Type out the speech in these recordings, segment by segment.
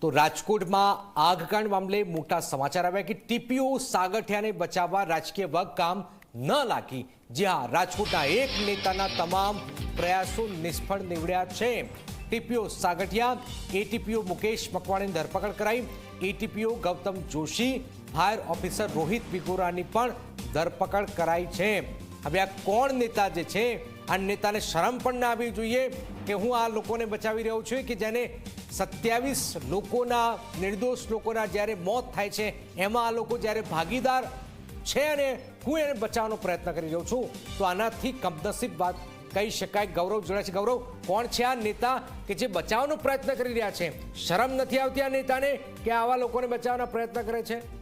તો રાજકોટમાં આગકાંડ મામલે મોટા સમાચાર આવ્યા કે ટીપીઓ સાગઠિયાને બચાવવા રાજકીય વર્ગ કામ ન લાગી. જે હા, રાજકોટના એક નેતાના તમામ પ્રયાસો નિષ્ફળ નીવડ્યા છે. ટીપીઓ સાગઠિયા, એટીપીઓ મુકેશ મકવાણીની ધરપકડ કરાઈ. ATPO Gautam Joshi, fire officer Rohit વિગોરાની પણ ધરપકડ કરાઈ છે. હવે આ કોણ નેતા જે છે, આ નેતાને શરમ પણ ના આવવી જોઈએ. કે હું આ લોકોને બચાવી રહ્યો છું કે જેને સત્યાવીસ લોકોના નિર્દોષ લોકોના જ્યારે મોત થાય છે, એમાં આ લોકો જ્યારે ભાગીદાર છે અને હું એને બચાવવાનો પ્રયત્ન કરી રહ્યો છું. તો આનાથી કમનસીબ વાત કહી શકાય. ગૌરવ જોડાય છે. ગૌરવ, કોણ છે આ નેતા કે જે બચાવવાનો પ્રયત્ન કરી રહ્યા છે? શરમ નથી આવતી આ નેતાને કે આવા લોકોને બચાવવાનો પ્રયત્ન કરે છે?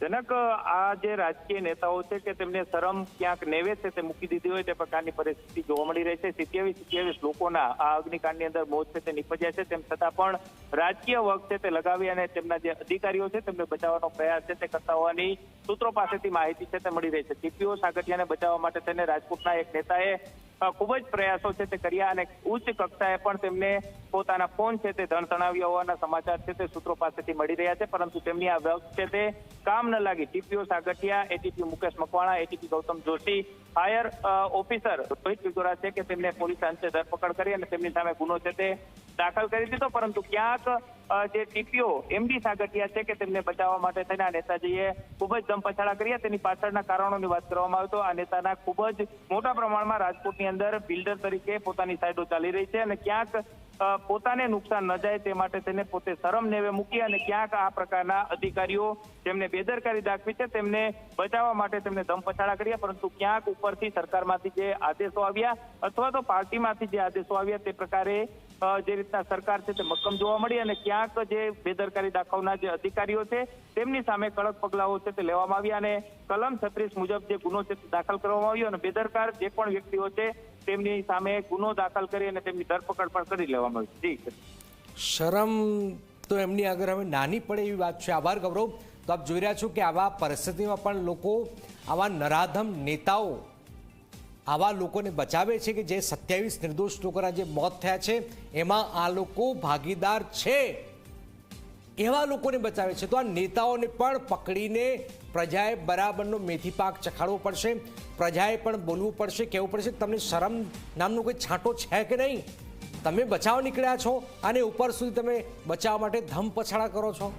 જનક, આ જે રાજકીય નેતાઓ છે કે તેમને શરમ ક્યાંક નેવે છે તે મૂકી દીધી હોય તે પ્રકારની પરિસ્થિતિ જોવા મળી રહી છે. સિત્યાવીસ સિત્યાવીસ લોકોના આ અગ્નિકાંડની અંદર મોત છે તે નીપજ્યા છે. તેમ છતાં પણ રાજકીય વર્ગ છે તે લગાવી અને તેમના જે અધિકારીઓ છે તેમને બચાવવાનો પ્રયાસ છે તે કરતા હોવાની સૂત્રો પાસેથી માહિતી છે તે મળી રહી છે. ટીપીઓ સાગઠિયાને બચાવવા માટે તેને રાજકોટના એક નેતાએ ખૂબ જ પ્રયાસો છે તે કર્યા અને ઉચ્ચ કક્ષાએ પણ તેમને પોતાના ફોન છે તે ધણધણાવ્યા હોવાના સમાચાર છે તે સૂત્રો પાસેથી મળી રહ્યા છે. પરંતુ તેમની આ વ્યક્ત છે તે કામ ન લાગી. TPO Sagathiya ATP Mukesh Makwana ATP Gautam Joshi fire officer Rohit Vigora છે કે તેમને પોલીસ અંશે ધરપકડ કરી અને તેમની સામે ગુનો છે તે દાખલ કરી દીધો. પરંતુ ક્યાંક જે ટીપીઓ એમડી સાગઠિયા છે કે તેમને બચાવવા માટે થઈને આ નેતાજીએ ખૂબ જ ધમપછાડા કર્યા. તેની પાછળના કારણોની વાત કરવામાં આવે આ નેતાના ખૂબ જ મોટા પ્રમાણમાં રાજકોટની અંદર બિલ્ડર તરીકે પોતાની સાઈડો ચાલી રહી છે અને ક્યાંક પોતાને નુકસાન ન જાય તે માટે તેને પોતે શરમ નેવે મૂકી અને ક્યાંક આ પ્રકારના અધિકારીઓ જેમને બેદરકારી દાખવી છે તેમને બચાવવા માટે તેમને ધમપછાડા કર્યા, પરંતુ ક્યાંક ઉપરથી સરકારમાંથી જે આદેશો આવ્યા અથવા તો પાર્ટીમાંથી જે આદેશો આવ્યા તે પ્રકારે જે રીતના સરકાર છે તે મક્કમ જોવા મળી અને ક્યાંક જે બેદરકારી દાખવનાર જે અધિકારીઓ છે તેમની સામે કડક પગલાઓ છે તે લેવામાં આવ્યા અને કલમ છત્રીસ મુજબ જે ગુનો છે તે દાખલ કરવામાં આવ્યો અને બેદરકાર જે પણ વ્યક્તિઓ છે તેમની સામે ગુનો દાખલ કરી અને તેમની ધરપકડ પણ કરી લેવામાં આવી જી. શરમ તો એમની આગળ હવે નાની પડે એવી વાત છે. આભાર ગૌરવ. તો આપ જોઈ રહ્યા છો કે આવા પરિસ્થિતિમાં પણ લોકો, આવા નરાધમ નેતાઓ આવા લોકોને બચાવે છે કે જે સત્યાવીસ નિર્દોષ લોકોના જે મોત થયા છે. એમાં આ લોકો ભાગીદાર છે. એવા લોકોને બચાવે છે. તો આ નેતાઓને પણ પકડીને પ્રજાએ બરાબરનો મેથી પાક ચખાડવો પડશે. પ્રજાએ પણ બોલવું પડશે, કહેવું પડશે તમને શરમ નામનો કોઈ છાંટો છે કે નહીં? તમે બચાવ નીકળ્યા છો અને ઉપર સુધી તમે બચાવ માટે ધમ પછાડા કરો છો.